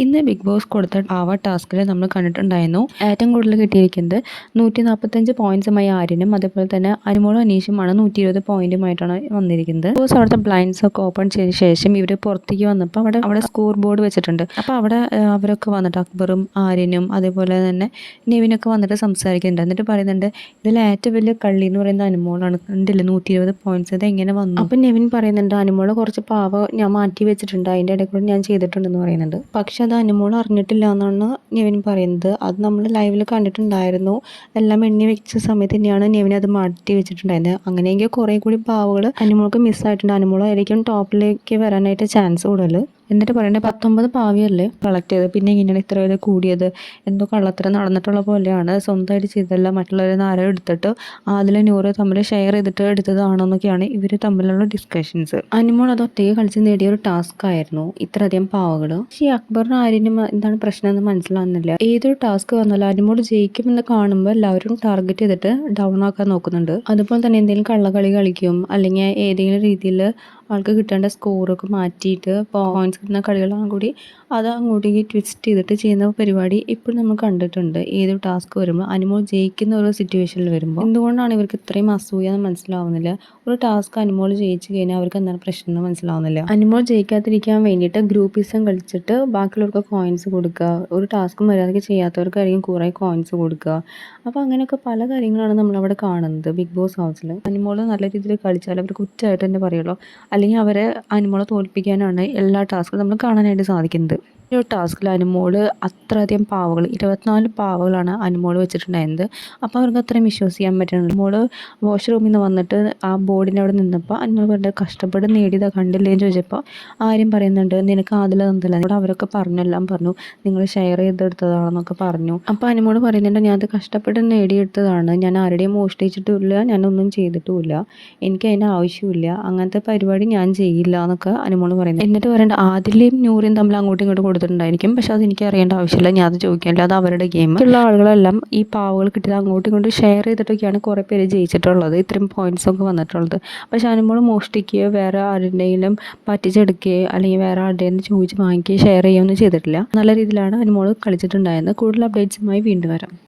ഇന്ന് big boss കൊടുത്ത ആവ ടാസ്കിൽ നമ്മൾ കണ്ടിട്ടുണ്ടായിരുന്നു. ഏറ്റവും കൂടുതൽ കിട്ടിയിരിക്കുന്നത് നൂറ്റി നാൽപ്പത്തഞ്ച് പോയിന്റ്സുമായി ആര്യനും അതേപോലെ തന്നെ അനുമോളും അനീഷുമാണ് നൂറ്റി ഇരുപത് പോയിന്റുമായിട്ടാണ് വന്നിരിക്കുന്നത്. ബോസ് അവിടുത്തെ ബ്ലൈൻഡ്സ് ഒക്കെ ഓപ്പൺ ചെയ്ത ശേഷം ഇവർ പുറത്തേക്ക് വന്നപ്പോൾ അവിടെ അവിടെ സ്കോർ ബോർഡ് വെച്ചിട്ടുണ്ട്. അപ്പോൾ അവിടെ അവരൊക്കെ വന്നിട്ട് അക്ബറും ആര്യനും അതേപോലെ തന്നെ നെവിനൊക്കെ വന്നിട്ട് സംസാരിക്കുന്നുണ്ട്. എന്നിട്ട് പറയുന്നുണ്ട് ഇതിൽ ഏറ്റവും വലിയ കള്ളി എന്ന് പറയുന്ന അനുമോളാണ്. കണ്ടില്ല? നൂറ്റി ഇരുപത് പോയിന്റ്സ് ഇത് എങ്ങനെ വന്നു? അപ്പം നെവിൻ പറയുന്നുണ്ട് അനുമോളെ കുറച്ച് പാവ ഞാൻ മാറ്റി വെച്ചിട്ടുണ്ട്. അതിന്റെ ഇടയിൽ കൂടെ ഞാൻ ചെയ്തിട്ടുണ്ടെന്ന് പറയുന്നുണ്ട്. പക്ഷെ അത് അനുമോൾ അറിഞ്ഞിട്ടില്ല എന്നാണ് നെവിൻ പറയുന്നത്. അത് നമ്മൾ ലൈവിൽ കണ്ടിട്ടുണ്ടായിരുന്നു. എല്ലാം എണ്ണി വെച്ച സമയത്ത് തന്നെയാണ് നെവിൻ അത് മാറ്റി വെച്ചിട്ടുണ്ടായിരുന്നത് അങ്ങനെയെങ്കിൽ കുറേ കൂടി പാവകൾ അനുമോൾക്ക് മിസ്സായിട്ടുണ്ട് അനുമോൾ ആയിരിക്കും ടോപ്പിലേക്ക് വരാനായിട്ട് ചാൻസ് കൂടുതൽ എന്നിട്ട് പറയണേ പത്തൊമ്പത് പാവിയല്ലേ കളക്ട് ചെയ്ത് പിന്നെ ഇങ്ങനെയാണ് ഇത്ര വരെ കൂടിയത്? എന്തോ കള്ളത്തരം നടന്നിട്ടുള്ള പോലെയാണ്. സ്വന്തമായിട്ട് ചെയ്തല്ല മറ്റുള്ളവരെ ആരോ എടുത്തിട്ട് അതിൽ നൂറ് തമ്മിൽ ഷെയർ ചെയ്തിട്ട് എടുത്തതാണെന്നൊക്കെയാണ് ഇവർ തമ്മിലുള്ള ഡിസ്കഷൻസ് അനിമോൾ അത് ഒറ്റയ്ക്ക് കളിച്ച് നേടിയ ഒരു ടാസ്ക് ആയിരുന്നു. ഇത്രയധികം പാവകൾ പക്ഷേ അക്ബറിനും ആര്യനും എന്താണ് പ്രശ്നം എന്ന് മനസ്സിലാവുന്നില്ല. ഏതൊരു ടാസ്ക് വന്നാലും അനിമോൾ ജയിക്കുമെന്ന് കാണുമ്പോൾ എല്ലാവരും ടാർഗറ്റ് ചെയ്തിട്ട് ഡൗൺ ആക്കാൻ നോക്കുന്നുണ്ട്. അതുപോലെ തന്നെ എന്തെങ്കിലും കള്ളകളി കളിക്കും അല്ലെങ്കിൽ ഏതെങ്കിലും രീതിയിൽ ആൾക്ക് കിട്ടേണ്ട സ്കോറൊക്കെ മാറ്റിയിട്ട് പോയിന്റ്സ് കിട്ടുന്ന കളികളാണ് കൂടി അത് അങ്ങോട്ടേക്ക് ട്വിസ്റ്റ് ചെയ്തിട്ട് ചെയ്യുന്ന പരിപാടി ഇപ്പോഴും നമ്മൾ കണ്ടിട്ടുണ്ട്. ഏത് ടാസ്ക് വരുമ്പോൾ അനുമോൾ ജയിക്കുന്ന ഒരു സിറ്റുവേഷനിൽ വരുമ്പോൾ എന്തുകൊണ്ടാണ് ഇവർക്ക് ഇത്രയും അസൂയ എന്ന് മനസ്സിലാവുന്നില്ല? ഒരു ടാസ്ക് അനുമോൾ ജയിച്ചു കഴിഞ്ഞാൽ അവർക്ക് എന്താണ് പ്രശ്നം എന്ന് മനസ്സിലാവുന്നില്ല. അനുമോൾ ജയിക്കാതിരിക്കാൻ വേണ്ടിയിട്ട് ഗ്രൂപ്പിസം കളിച്ചിട്ട് ബാക്കിയുള്ളവർക്ക് കോയിൻസ് കൊടുക്കുക. ഒരു ടാസ്ക് മര്യാദയ്ക്ക് ചെയ്യാത്തവർക്കായിരിക്കും കുറേ കോയിൻസ് കൊടുക്കുക. അപ്പോൾ അങ്ങനെയൊക്കെ പല കാര്യങ്ങളാണ് നമ്മളവിടെ കാണുന്നത് ബിഗ് ബോസ് ഹൗസിൽ അനുമോൾ നല്ല രീതിയിൽ കളിച്ചാൽ അവർ കുറ്റമായിട്ട് തന്നെ പറയുള്ളൂ. അല്ലെങ്കിൽ അവരെ അനുമോളെ തോൽപ്പിക്കാനാണ് എല്ലാ ടാസ്കും നമ്മൾ കാണാനായിട്ട് സാധിക്കുന്നത്. ഒരു ടാസ്കിൽ അനുമോൾ അത്രയധികം പാവകൾ ഇരുപത്തിനാല് പാവകളാണ് അനുമോൾ വെച്ചിട്ടുണ്ടായിരുന്നത്. അപ്പോൾ അവർക്ക് അത്രയും വിശ്വസിക്കാൻ പറ്റുന്നില്ല. അനുമോൾ വാഷ്റൂമിൽ നിന്ന് വന്നിട്ട് ആ ബോർഡിന്റെ അവിടെ നിന്നപ്പോൾ അനുമോൾ പറഞ്ഞ കഷ്ടപ്പെട്ട് നേടിയതാ കണ്ടില്ലേന്ന് ചോദിച്ചപ്പോൾ ആരും പറയുന്നുണ്ട് നിനക്ക് അതിൽ തന്നില്ല അവിടെ അവരൊക്കെ പറഞ്ഞെല്ലാം പറഞ്ഞു. നിങ്ങൾ ഷെയർ ചെയ്തെടുത്തതാണെന്നൊക്കെ പറഞ്ഞു. അപ്പോൾ അനുമോൾ പറയുന്നുണ്ട് ഞാൻ അത് കഷ്ടപ്പെട്ട് നേടിയെടുത്തതാണ്. ഞാൻ ആരുടെയും മോഷ്ടിച്ചിട്ടുമില്ല ഞാനൊന്നും ചെയ്തിട്ടുമില്ല. എനിക്ക് അതിന്റെ ആവശ്യമില്ല. അങ്ങനത്തെ പരിപാടി ഞാൻ ചെയ്യില്ല എന്നൊക്കെ അനുമോൾ പറയുന്നത് എന്നിട്ട് പറയേണ്ട ആദിലയും നൂറിയും തമ്മിൽ അങ്ങോട്ടും ഇങ്ങോട്ടും കൊടുത്തിട്ടുണ്ടായിരിക്കും. പക്ഷെ അത് എനിക്ക് അറിയേണ്ട ആവശ്യമില്ല. ഞാൻ അത് ചോദിക്കാനില്ല. അത് അവരുടെ ഗെയിം ഉള്ള ആളുകളെല്ലാം ഈ പാവകൾ കിട്ടിയത് അങ്ങോട്ടും ഇങ്ങോട്ടും ഷെയർ ചെയ്തിട്ടൊക്കെയാണ് കുറേ പേര് ജയിച്ചിട്ടുള്ളത്. ഇത്രയും പോയിന്റ്സ് ഒക്കെ വന്നിട്ടുള്ളത്. പക്ഷെ അനുമോൾ മോഷ്ടിക്കുകയോ വേറെ ആരുടെയും പറ്റിച്ചെടുക്കുകയോ അല്ലെങ്കിൽ വേറെ ആരുടെയും ചോദിച്ച് വാങ്ങിക്കുകയോ ഷെയർ ചെയ്യുകയൊന്നും ചെയ്തിട്ടില്ല. നല്ല രീതിയിലാണ് അനുമോൾ കളിച്ചിട്ടുണ്ടായിരുന്നത്. കൂടുതൽ അപ്ഡേറ്റ്സുമായി വീണ്ടും വരാം.